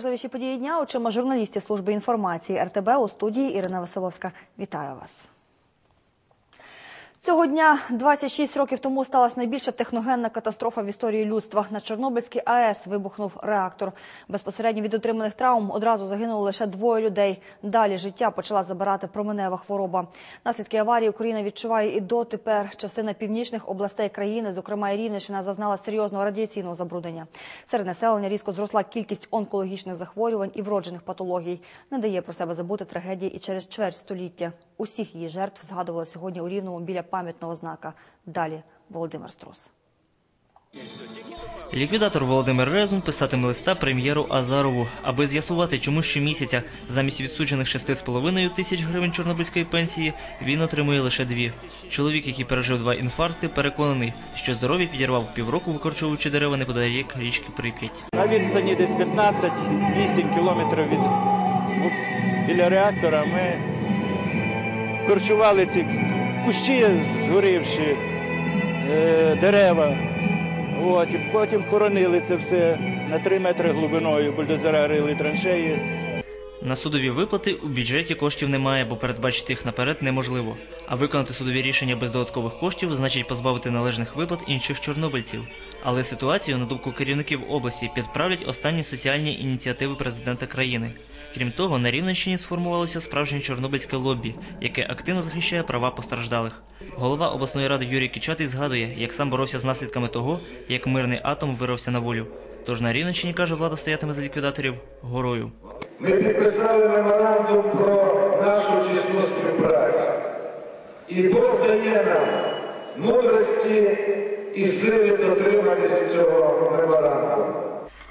Найважливіші події дня очима журналістів служби інформації РТБ у студії Ірина Василовська. Вітаю вас. Цього дня 26 років тому сталася найбільша техногенна катастрофа в історії людства. На Чорнобильській АЕС вибухнув реактор. Безпосередньо від отриманих травм одразу загинуло лише двоє людей. Далі життя почала забирати променева хвороба. Наслідки аварії Україна відчуває і дотепер. Частина північних областей країни, зокрема і Рівненщина, зазнала серйозного радіаційного забруднення. Серед населення різко зросла кількість онкологічних захворювань і вроджених патологій. Не дає про себе забути трагедії і через чверть століття. Усіх її жертв згадували сьогодні у Рівному біля пам'ятного знака. Далі Володимир Струс. Ліквідатор Володимир Резун писатиме листа прем'єру Азарову, аби з'ясувати, чому щомісяця замість відсуджених 6,5 тисяч гривень чорнобильської пенсії він отримує лише дві. Чоловік, який пережив два інфаркти, переконаний, що здоров'я підірвав півроку, викорчовуючи дерева неподалік річки Прип'ять. На відстані десь 15-8 кілометрів від ну, біля реактора ми корчували ці кущі згорівші, е, дерева. От, потім хоронили це все на 3 метри глибиною, бульдозера рили траншеї. На судові виплати у бюджеті коштів немає, бо передбачити їх наперед неможливо. А виконати судові рішення без додаткових коштів значить позбавити належних виплат інших чорнобильців. Але ситуацію, на думку керівників області, підправлять останні соціальні ініціативи президента країни. Крім того, на Рівненщині сформувалося справжнє чорнобильське лоббі, яке активно захищає права постраждалих. Голова обласної ради Юрій Кічатий згадує, як сам боровся з наслідками того, як мирний атом вирвався на волю. Тож на Рівненщині, каже, влада стоятиме за ліквідаторів горою. Ми підписали меморандум про нашу чесну співпрацю. І Бог дає нам мудрості і сили дотриматися цього меморандуму.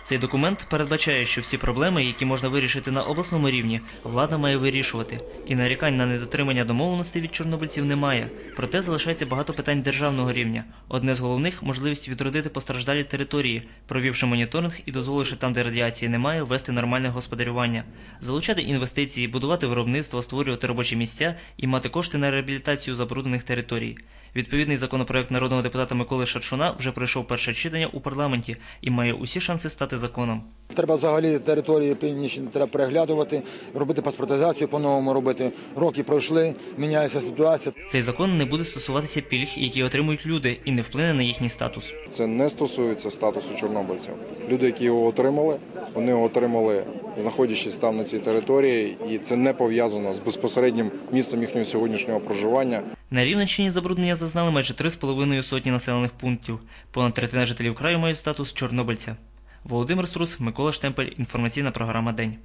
Цей документ передбачає, що всі проблеми, які можна вирішити на обласному рівні, влада має вирішувати. І нарікань на недотримання домовленостей від чорнобильців немає. Проте залишається багато питань державного рівня. Одне з головних можливість відродити постраждалі території, провівши моніторинг і дозволивши там, де радіації немає, вести нормальне господарювання, залучати інвестиції, будувати виробництво, створювати робочі місця і мати кошти на реабілітацію забруднених територій. Відповідний законопроект народного депутата Миколи Шаршуна вже пройшов перше читання у парламенті і має усі шанси стати законом. Треба взагалі території північні треба переглядувати, робити паспортизацію по-новому робити. Роки пройшли, міняється ситуація. Цей закон не буде стосуватися пільг, які отримують люди, і не вплине на їхній статус. Це не стосується статусу чорнобильців. Люди, які його отримали, вони його отримали, знаходячись там на цій території, і це не пов'язано з безпосереднім місцем їхнього сьогоднішнього проживання. На Рівненщині забруднення зазнали майже 3,5 сотні населених пунктів. Понад третина жителів краю мають статус чорнобильця. Володимир Струс, Микола Штемпель. Інформаційна програма День.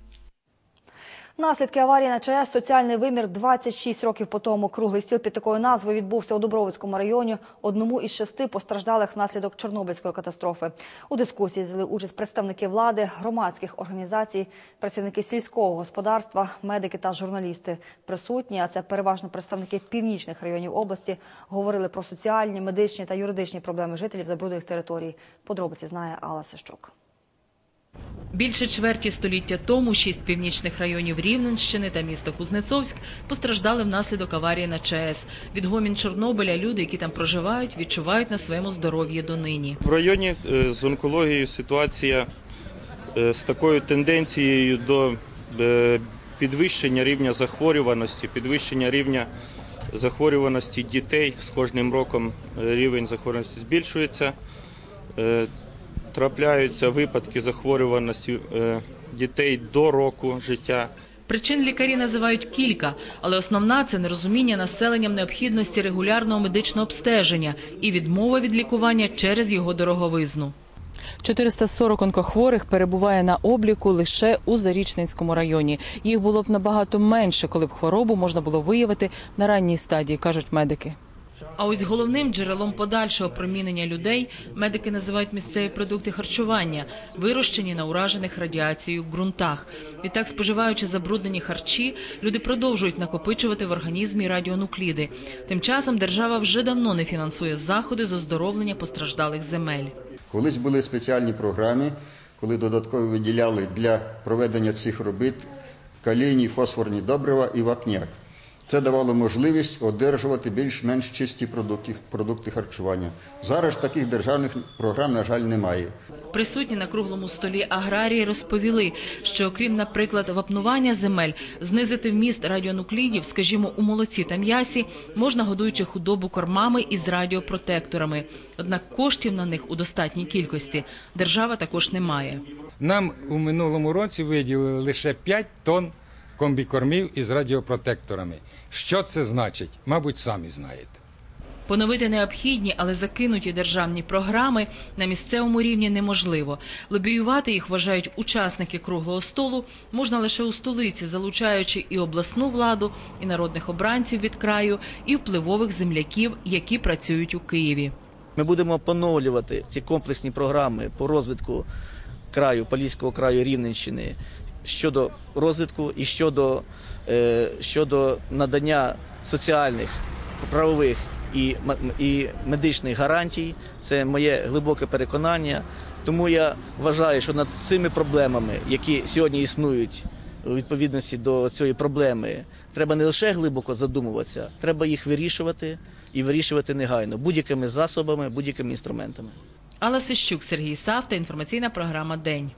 Наслідки аварії на ЧАЕС «Соціальний вимір» 26 років по тому. Круглий стіл під такою назвою відбувся у Дубровицькому районі, одному із шести постраждалих внаслідок Чорнобильської катастрофи. У дискусії взяли участь представники влади, громадських організацій, працівники сільського господарства, медики та журналісти. Присутні, а це переважно представники північних районів області, говорили про соціальні, медичні та юридичні проблеми жителів забруднених територій. Подробиці знає Алла Сищук. Більше чверті століття тому шість північних районів Рівненщини та міста Кузнецовськ постраждали внаслідок аварії на ЧАЕС. Відгомін Чорнобиля люди, які там проживають, відчувають на своєму здоров'ї донині. В районі е, з онкологією ситуація е, з такою тенденцією до е, підвищення рівня захворюваності, підвищення рівня захворюваності дітей з кожним роком рівень захворюваності збільшується. Трапляються випадки захворюваності дітей до року життя. Причин лікарі називають кілька, але основна це нерозуміння населенням необхідності регулярного медичного обстеження і відмова від лікування через його дороговизну. 440 онкохворих перебуває на обліку лише у Зарічненському районі. Їх було б набагато менше, коли б хворобу можна було виявити на ранній стадії, кажуть медики. А ось головним джерелом подальшого промінення людей медики називають місцеві продукти харчування, вирощені на уражених радіацією ґрунтах. Відтак, споживаючи забруднені харчі, люди продовжують накопичувати в організмі радіонукліди. Тим часом держава вже давно не фінансує заходи з оздоровлення постраждалих земель. Колись були спеціальні програми, коли додатково виділяли для проведення цих робіт калійні, фосфорні добрива і вапняк. Це давало можливість одержувати більш-менш чисті продукти, продукти харчування. Зараз таких державних програм, на жаль, немає. Присутні на круглому столі аграрії розповіли, що окрім, наприклад, вапнування земель, знизити вміст радіонуклідів, скажімо, у молоці та м'ясі, можна годуючи худобу кормами із радіопротекторами. Однак коштів на них у достатній кількості держава також не має. Нам у минулому році виділили лише 5 тонн комбікормів із радіопротекторами. Що це значить? Мабуть, самі знаєте. Поновити необхідні, але закинуті державні програми на місцевому рівні неможливо. Лобіювати їх вважають учасники круглого столу можна лише у столиці, залучаючи і обласну владу, і народних обранців від краю, і впливових земляків, які працюють у Києві. Ми будемо поновлювати ці комплексні програми по розвитку краю, Поліського краю Рівненщини щодо розвитку і щодо, е, щодо надання соціальних, правових і, і медичних гарантій. Це моє глибоке переконання. Тому я вважаю, що над цими проблемами, які сьогодні існують у відповідності до цієї проблеми, треба не лише глибоко задумуватися, треба їх вирішувати і вирішувати негайно будь-якими засобами, будь-якими інструментами. Алла Сищук, Сергій Савта, інформаційна програма День.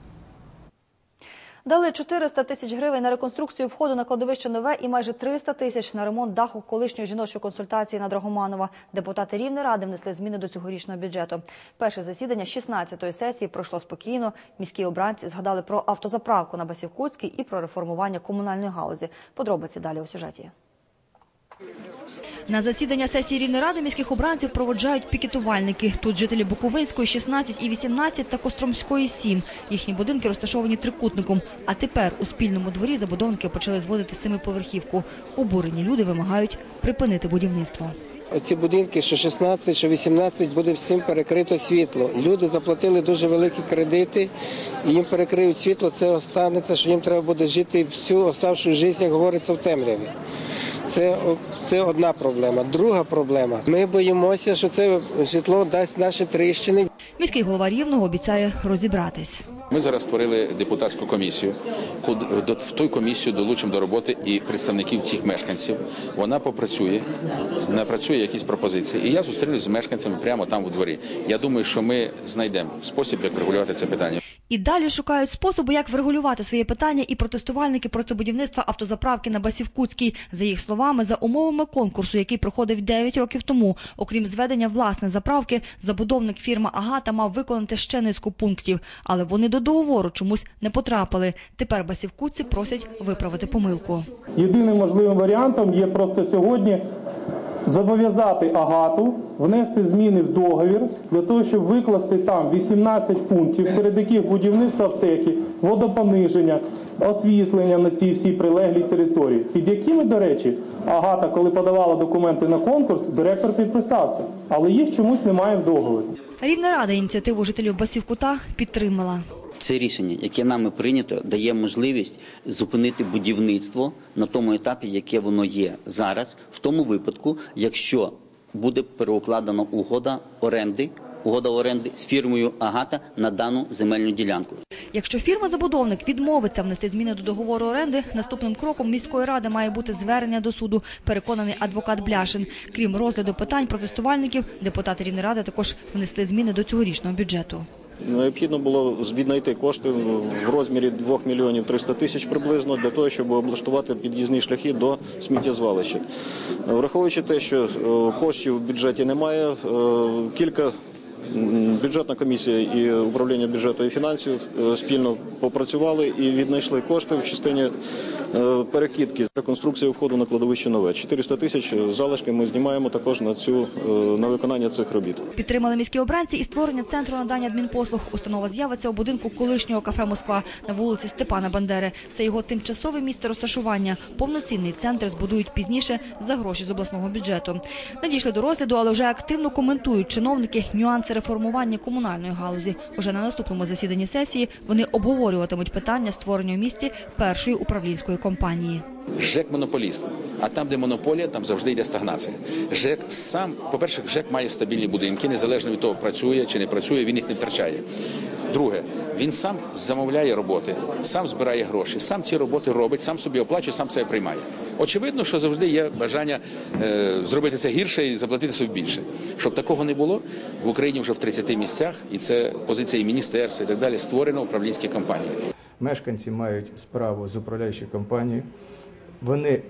Дали 400 тисяч гривень на реконструкцію входу на кладовище нове і майже 300 тисяч на ремонт даху колишньої жіночої консультації на Драгоманова. Депутати Рівнеради внесли зміни до цьогорічного бюджету. Перше засідання 16-ї сесії пройшло спокійно. Міські обранці згадали про автозаправку на Басівкутській і про реформування комунальної галузі. Подробиці далі у сюжеті. На засідання сесії Рівнеради міських обранців проводжають пікетувальники. Тут жителі Буковинської 16 і 18 та Костромської 7. Їхні будинки розташовані трикутником. А тепер у спільному дворі забудовники почали зводити семиповерхівку. Обурені люди вимагають припинити будівництво. Оці будинки, що 16, що 18, буде всім перекрито світло. Люди заплатили дуже великі кредити, і їм перекриють світло. Це останеться, що їм треба буде жити всю оставшу життя, як говориться, в темряві. Це, це одна проблема. Друга проблема. Ми боїмося, що це житло дасть наші тріщини. Міський голова Рівного обіцяє розібратись. Ми зараз створили депутатську комісію. В ту комісію долучимо до роботи і представників цих мешканців. Вона попрацює, напрацює якісь пропозиції. І я зустрінусь з мешканцями прямо там у дворі. Я думаю, що ми знайдемо спосіб, як врегулювати це питання. І далі шукають способи, як врегулювати своє питання і протестувальники проти будівництва автозаправки на Басівкутській. За їх словами, за умовами конкурсу, який проходив 9 років тому, окрім зведення власне заправки, забудовник фірма Агата мав виконати ще низку пунктів, але вони до договору чомусь не потрапили. Тепер басівкутці просять виправити помилку. Єдиним можливим варіантом є просто сьогодні зобов'язати Агату внести зміни в договір для того, щоб викласти там 18 пунктів, серед яких будівництво аптеки, водопониження, освітлення на цій всій прилеглій території, під якими, до речі, Агата, коли подавала документи на конкурс, директор підписався, але їх чомусь немає в договорі. Рівна рада ініціативу жителів Басівкута підтримала. Це рішення, яке нами прийнято, дає можливість зупинити будівництво на тому етапі, яке воно є зараз, в тому випадку, якщо буде переукладена угода оренди, угода оренди з фірмою Агата на дану земельну ділянку. Якщо фірма-забудовник відмовиться внести зміни до договору оренди, наступним кроком міської ради має бути звернення до суду, переконаний адвокат Бляшин. Крім розгляду питань протестувальників, депутати Рівнеради також внесли зміни до цьогорічного бюджету. Необхідно було віднайти кошти в розмірі 2 мільйонів 300 тисяч приблизно для того, щоб облаштувати під'їзні шляхи до сміттєзвалища. Враховуючи те, що е, коштів в бюджеті немає, е, кілька бюджетна комісія і управління бюджету і фінансів е, спільно попрацювали і віднайшли кошти в частині е, перекидки реконструкції входу на кладовище нове. 400 тисяч залишки ми знімаємо також на цю е, на виконання цих робіт. Підтримали міські обранці і створення центру надання адмінпослуг. Установа з'явиться у будинку колишнього кафе Москва на вулиці Степана Бандери. Це його тимчасове місце розташування. Повноцінний центр збудують пізніше за гроші з обласного бюджету. Надійшли до розгляду, але вже активно коментують чиновники нюанси реформування комунальної галузі. Уже на наступному засіданні сесії вони обговорюватимуть питання створення в місті першої управлінської компанії. ЖЕК монополіст. А там, де монополія, там завжди йде стагнація. ЖЕК сам, по-перше, ЖЕК має стабільні будинки, незалежно від того, працює чи не працює, він їх не втрачає. Друге, він сам замовляє роботи, сам збирає гроші, сам ці роботи робить, сам собі оплачує, сам себе приймає. Очевидно, що завжди є бажання е, зробити це гірше і заплатити собі більше. Щоб такого не було в Україні вже в 30 місцях, і це позиція і міністерства і так далі. Створено управлінські компанії. Мешканці мають справу з управляючою компанією. Вони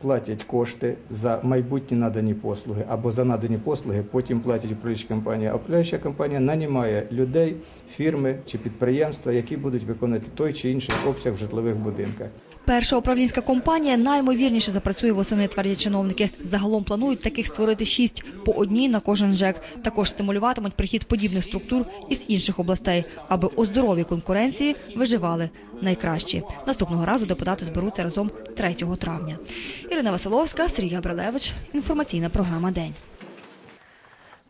платять кошти за майбутні надані послуги або за надані послуги, потім платять управляюча компанія. А управляюча компанія нанімає людей, фірми чи підприємства, які будуть виконувати той чи інший обсяг в житлових будинках. Перша управлінська компанія наймовірніше запрацює восени, твердять чиновники. Загалом планують таких створити шість по одній на кожен ЖЕК. Також стимулюватимуть прихід подібних структур із інших областей, аби у здоровій конкуренції виживали найкращі. Наступного разу депутати зберуться разом 3 травня. Ірина Василовська, Сергій Габрилевич. Інформаційна програма День.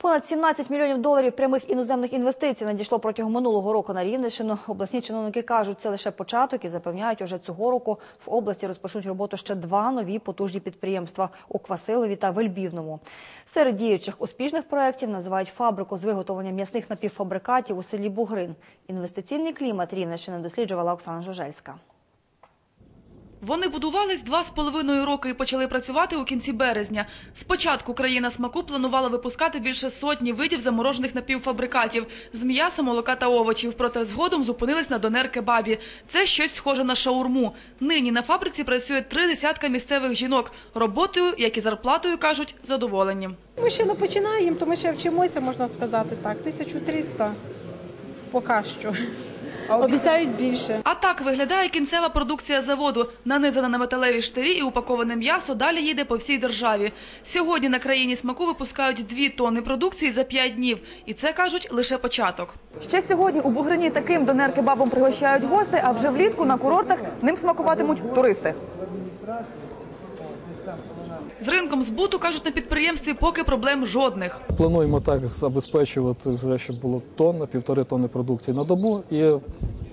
Понад 17 мільйонів доларів прямих іноземних інвестицій надійшло протягом минулого року на Рівненщину. Обласні чиновники кажуть, це лише початок і запевняють, уже цього року в області розпочнуть роботу ще два нові потужні підприємства у Квасилові та Вельбівному. Серед діючих успішних проєктів називають фабрику з виготовлення м'ясних напівфабрикатів у селі Бугрин. Інвестиційний клімат Рівненщини досліджувала Оксана Жужельська. Вони будувались два з половиною роки і почали працювати у кінці березня. Спочатку країна смаку планувала випускати більше сотні видів заморожених напівфабрикатів з м'яса, молока та овочів. Проте згодом зупинились на донер-кебабі. Це щось схоже на шаурму. Нині на фабриці працює три десятка місцевих жінок. Роботою, як і зарплатою, кажуть, задоволені. Ми ще не починаємо, то ми ще вчимося, можна сказати так. 1300 поки що. Обіцяють більше. А так виглядає кінцева продукція заводу. Нанизана на металеві штирі і упаковане м'ясо далі їде по всій державі. Сьогодні на країні смаку випускають дві тонни продукції за п'ять днів. І це, кажуть, лише початок. Ще сьогодні у Бугрині таким донер-кебабом пригощають гостей, а вже влітку на курортах ним смакуватимуть туристи. З ринком збуту, кажуть, на підприємстві поки проблем жодних. Плануємо так забезпечувати, щоб було тонна, півтори тонни продукції на добу. І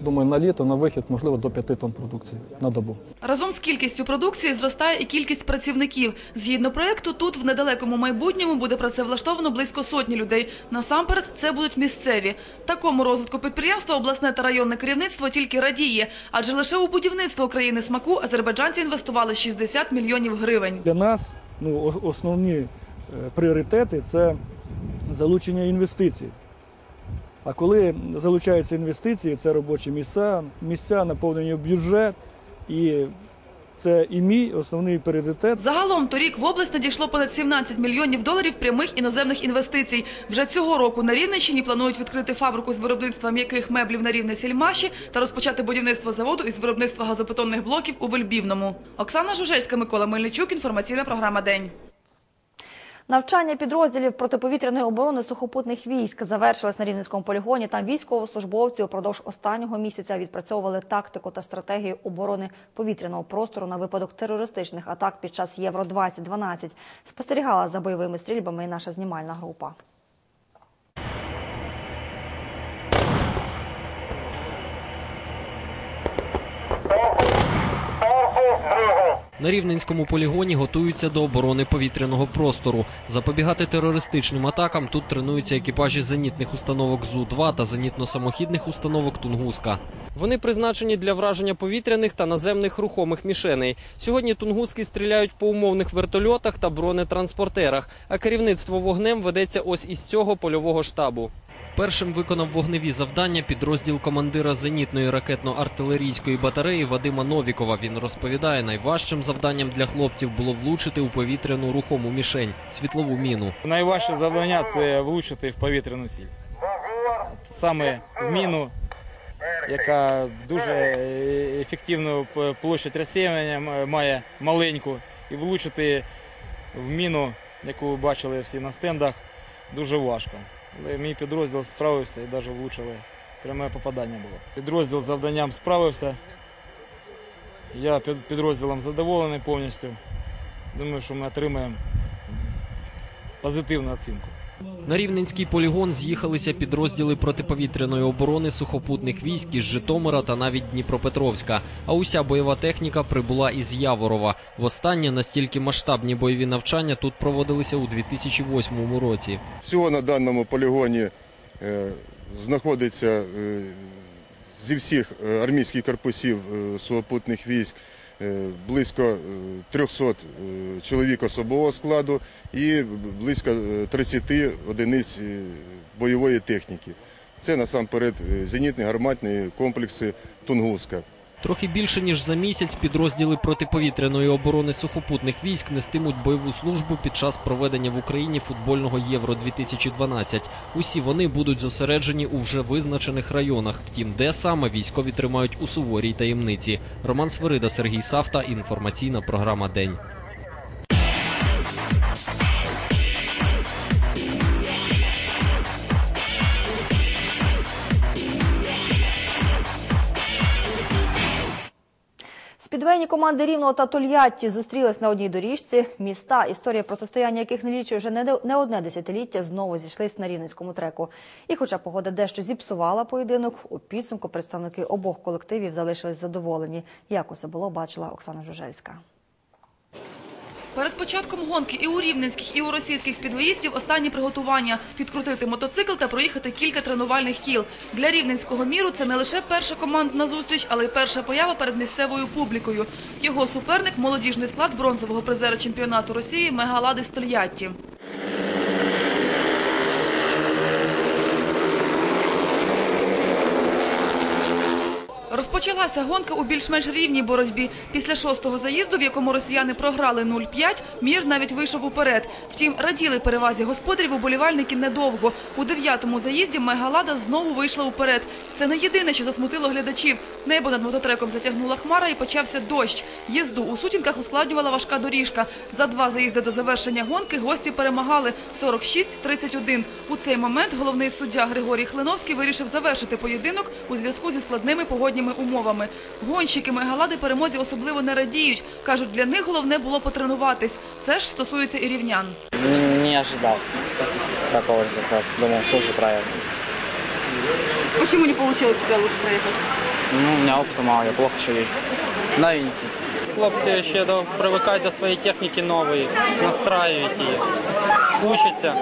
думаю, на літо, на вихід, можливо, до п'яти тонн продукції на добу. Разом з кількістю продукції зростає і кількість працівників. Згідно проекту, тут в недалекому майбутньому буде працевлаштовано близько сотні людей. Насамперед, це будуть місцеві. Такому розвитку підприємства обласне та районне керівництво тільки радіє, адже лише у будівництво країни смаку азербайджанці інвестували 60 мільйонів гривень. Для нас ну, основні е, пріоритети це залучення інвестицій. А коли залучаються інвестиції, це робочі місця, місця наповнені бюджет, і це і мій основний пріоритет. Загалом торік в область надійшло понад 17 мільйонів доларів прямих іноземних інвестицій. Вже цього року на Рівненщині планують відкрити фабрику з виробництва м'яких меблів на рівне сільмаші та розпочати будівництво заводу із виробництва газобетонних блоків у Вельбівному. Оксана Жужельська, Микола Мельничук. Інформаційна програма День. Навчання підрозділів протиповітряної оборони сухопутних військ завершилось на Рівненському полігоні. Там військовослужбовці упродовж останнього місяця відпрацьовували тактику та стратегію оборони повітряного простору на випадок терористичних атак під час Євро 2012 Спостерігала за бойовими стрільбами і наша знімальна група. На Рівненському полігоні готуються до оборони повітряного простору. Запобігати терористичним атакам тут тренуються екіпажі зенітних установок ЗУ-2 та зенітно-самохідних установок Тунгуска. Вони призначені для враження повітряних та наземних рухомих мішеней. Сьогодні тунгуски стріляють по умовних вертольотах та бронетранспортерах, а керівництво вогнем ведеться ось із цього польового штабу. Першим виконав вогневі завдання підрозділ командира зенітної ракетно-артилерійської батареї Вадима Новікова. Він розповідає, найважчим завданням для хлопців було влучити у повітряну рухому мішень світлову міну. Найважче завдання це влучити в повітряну ціль. Саме в міну, яка дуже ефективну п- площадь розсіювання має маленьку, і влучити в міну, яку ви бачили всі на стендах, дуже важко. Але мій підрозділ справився і навіть влучили. Пряме попадання було. Підрозділ завданням справився. Я під підрозділом задоволений повністю. Думаю, що ми отримаємо позитивну оцінку. На Рівненський полігон з'їхалися підрозділи протиповітряної оборони сухопутних військ із Житомира та навіть Дніпропетровська. А уся бойова техніка прибула із Яворова. Востаннє настільки масштабні бойові навчання тут проводилися у 2008 році. Всього на даному полігоні е, знаходиться е, зі всіх е, армійських корпусів сухопутних військ близько е, 300 е, чоловік особового складу і близько е, 30 одиниць е, бойової техніки. Це насамперед е, зенітні гарматні комплекси Тунгуска. Трохи більше ніж за місяць підрозділи протиповітряної оборони сухопутних військ нестимуть бойову службу під час проведення в Україні футбольного Євро 2012 Усі вони будуть зосереджені у вже визначених районах. Втім, де саме військові тримають у суворій таємниці. Роман Свирида, Сергій Савта. Інформаційна програма День. Спідвейні команди Рівного та Тольятті зустрілись на одній доріжці. Міста, історія протистояння яких не лічує вже не одне десятиліття, знову зійшлись на рівненському треку. І хоча погода дещо зіпсувала поєдинок, у підсумку представники обох колективів залишились задоволені. Як усе було, бачила Оксана Жужельська. Перед початком гонки і у рівненських, і у російських спідвоїстів останні приготування – підкрутити мотоцикл та проїхати кілька тренувальних кіл. Для рівненського міру це не лише перша командна зустріч, але й перша поява перед місцевою публікою. Його суперник – молодіжний склад бронзового призера чемпіонату Росії Мегалади Стольятті. Розпочалася гонка у більш-менш рівній боротьбі. Після шостого заїзду, в якому росіяни програли 0-5, мір навіть вийшов уперед. Втім, раділи перевазі господарів уболівальники недовго. У дев'ятому заїзді Мегалада знову вийшла уперед. Це не єдине, що засмутило глядачів. Небо над мототреком затягнула хмара і почався дощ. Їзду у сутінках ускладнювала важка доріжка. За два заїзди до завершення гонки гості перемагали 46-31. У цей момент головний суддя Григорій Хлиновський вирішив завершити поєдинок у зв'язку зі складними погодніми умовами. Гонщики Мегалади перемозі особливо не радіють. Кажуть, для них головне було потренуватись. Це ж стосується і рівнян. Не ожидал такого результата. Думал, тоже правильно. Почему не получилось себя лучше проехать? Ну, у меня опыта мало, я плохо ще їжджу. Новенький. Хлопці ще привикають до своєї техніки нової, настраюють її. Учаться,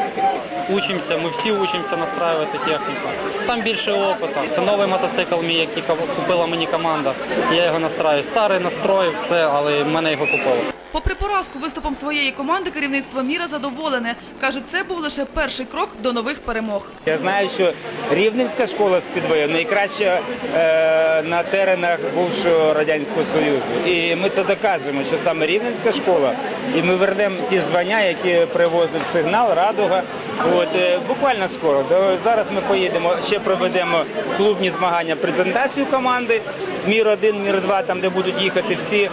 учимося, ми всі учимося настраювати техніку. Там більше опиту. Це новий мотоцикл мій, який купила мені команда. Я його настраю. Старий настрой, все, але в мене його купили. Попри поразку виступом своєї команди, керівництво міра задоволене. Кажуть, це був лише перший крок до нових перемог. Я знаю, що Рівненська школа спідвою найкраща е, на теренах бувшого Радянського Союзу. І ми це докажемо, що саме Рівненська школа, і ми вернемо ті звання, які привозив сигнал, радуга. От, е, буквально скоро. Зараз ми поїдемо, ще проведемо клубні змагання, презентацію команди. Мір 1 мір 2 там, де будуть їхати всі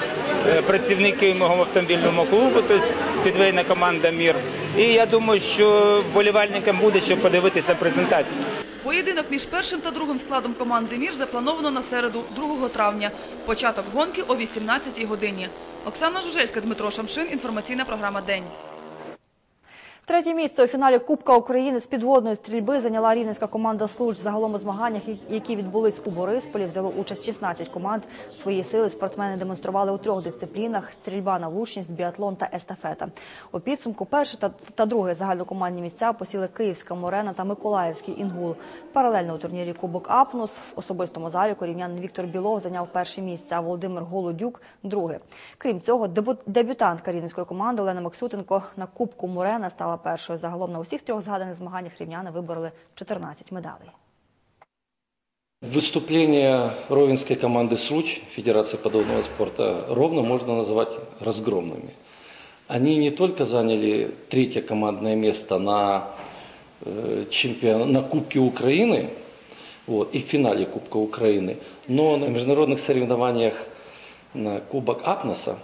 е, працівники мого автомобільного клубу, тобто спідвейна команда Мір. І я думаю, що вболівальникам буде що подивитись на презентацію. Поєдинок між першим та другим складом команди «Мір» заплановано на середу, 2 травня. Початок гонки о 18 годині. Оксана Жужельська, Дмитро Шамшин. Інформаційна програма «День». Третє місце у фіналі Кубка України з підводної стрільби зайняла рівненська команда «Случ». Загалом у змаганнях, які відбулись у Борисполі, взяло участь 16 команд. Свої сили спортсмени демонстрували у трьох дисциплінах – стрільба на влучність, біатлон та естафета. У підсумку перше та, друге загальнокомандні місця посіли Київська Морена та Миколаївський Інгул. Паралельно у турнірі Кубок Апнус в особистому заліку рівнянин Віктор Білов зайняв перше місце, а Володимир Голодюк – друге. Крім цього, дебют- дебютантка рівненської команди Олена Максютенко на Кубку Морена стала першою. Загалом на усіх трьох згаданих змаганнях рівняни вибороли 14 медалей. Выступления ровенской команды «Случ» Федерации подобного спорта ровно можно назвать разгромными. Они не только заняли третье командное место на, э, чемпион... на Кубке Украины вот, и в финале Кубка Украины, но на международных соревнованиях на Кубок Апноса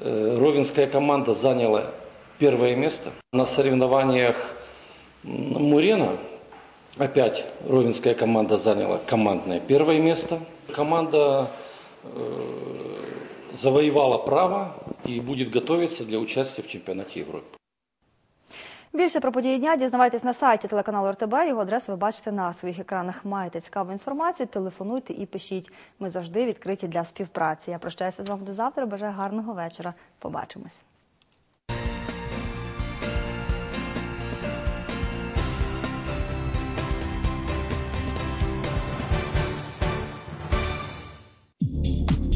э, ровенская команда заняла первое место. На соревнованиях Мурена Опять ровенская команда заняла командное первое место. Команда э, завоевала право и будет готовиться для участия в чемпионате Европы. Більше про події дня дізнавайтесь на сайті телеканалу РТБ. Його адресу ви бачите на своїх екранах. Маєте цікаву інформацію, телефонуйте і пишіть. Ми завжди відкриті для співпраці. Я прощаюся з вами до завтра. Бажаю гарного вечора. Побачимось.